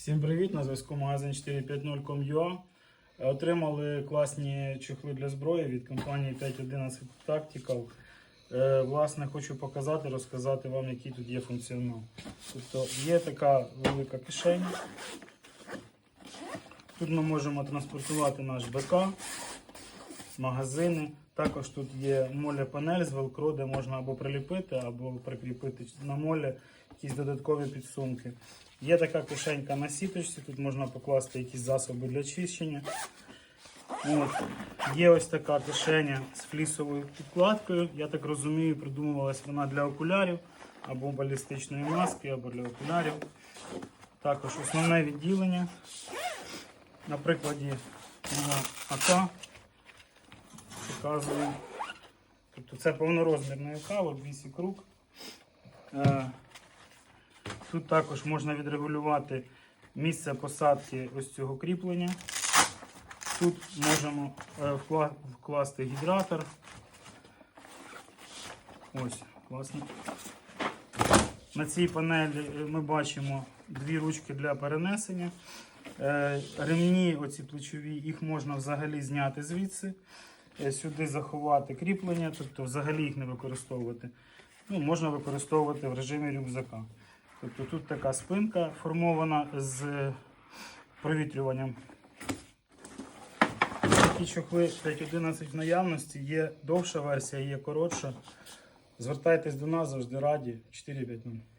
Всім привіт! На зв'язку магазин 450.com.ua. Отримали класні чохли для зброї від компанії 511 Tactical. Е, Власне, хочу показати, розказати вам, який тут є функціонал. Тобто є така велика кишеня. Тут ми можемо транспортувати наш БК, магазини. Також тут є моля-панель з велкро, де можна або приліпити, або прикріпити на молі якісь додаткові підсумки. Є така кишенька на сіточці, тут можна покласти якісь засоби для чищення. От. Є ось така кишеня з флісовою підкладкою. Я так розумію, придумувалась вона для окулярів або балістичної маски, або для окулярів. Також основне відділення. На прикладі АК показую. Тобто це повнорозмірна АК, от 8 круг. Тут також можна відрегулювати місце посадки ось цього кріплення. Тут можемо е, вкла- вкласти гідратор. Ось, класно. На цій панелі е, ми бачимо дві ручки для перенесення. Е, Ремні, оці плечові, їх можна взагалі зняти звідси, сюди заховати кріплення, тобто взагалі їх не використовувати. Ну, можна використовувати в режимі рюкзака. Тобто тут така спинка формована з провітрюванням. Такі чохли 5.11 в наявності, є довша версія, є коротша. Звертайтесь до нас, завжди раді 4.5.0.